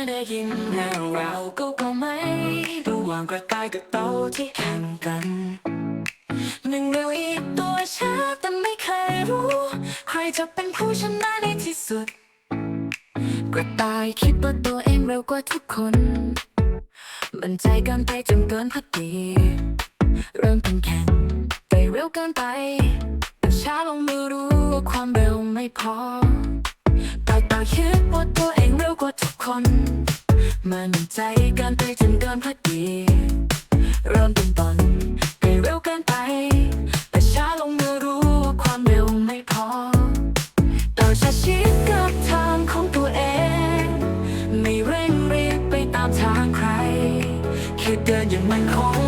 ยได้ยินเรื่องราก็ก็ไม่ระหว่างกระต่ายกับเต่าที่แข่งกัน หนึ่งเดียวอีกตัวช้าแต่ไม่เคยรู้ ใครจะเป็นผู้ชนะในที่สุด กระต่ายคิดว่าตัวเองเร็วกว่าทุกคน มันใจเกันไปจนเกินพอดี เริ่มเป็นแข่งไปเร็วเกินไปแต่ช้าลงไม่รู้ว่าความเร็วไม่พอ มั่นใจกันไปจนเกินพอดีเริ่มเป็นตอนไปเร็วเกินไป แต่ช้าลงเมื่อรู้ว่าความเร็วไม่พอต่อชะชิดกับทางของตัวเอง ไม่เร่งรีบไปตามทางใคร แค่เดินอย่างมันคง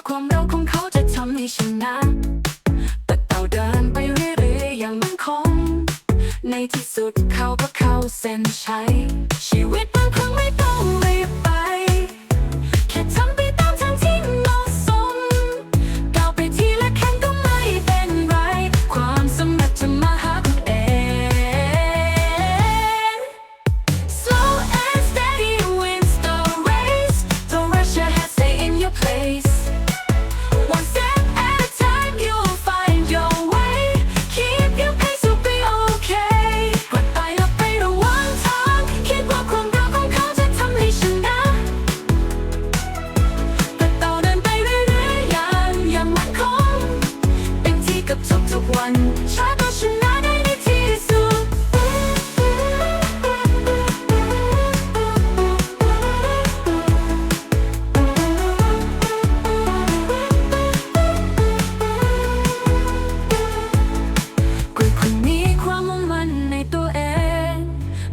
ควาความเร็วของเขาจะทำให้ชนะแต่เต่าเดินไปเรื่อยๆอย่างมั่นคง ในที่สุดเขาก็เข้าเส้นชัยชีวิตบางครั้งไม่ต้องไป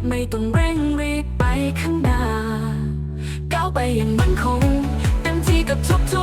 ไม่ต้องเร่งรีบไปข้างหน้าก้าวไปอย่างมั่นคงเต็มที่กับทุกๆ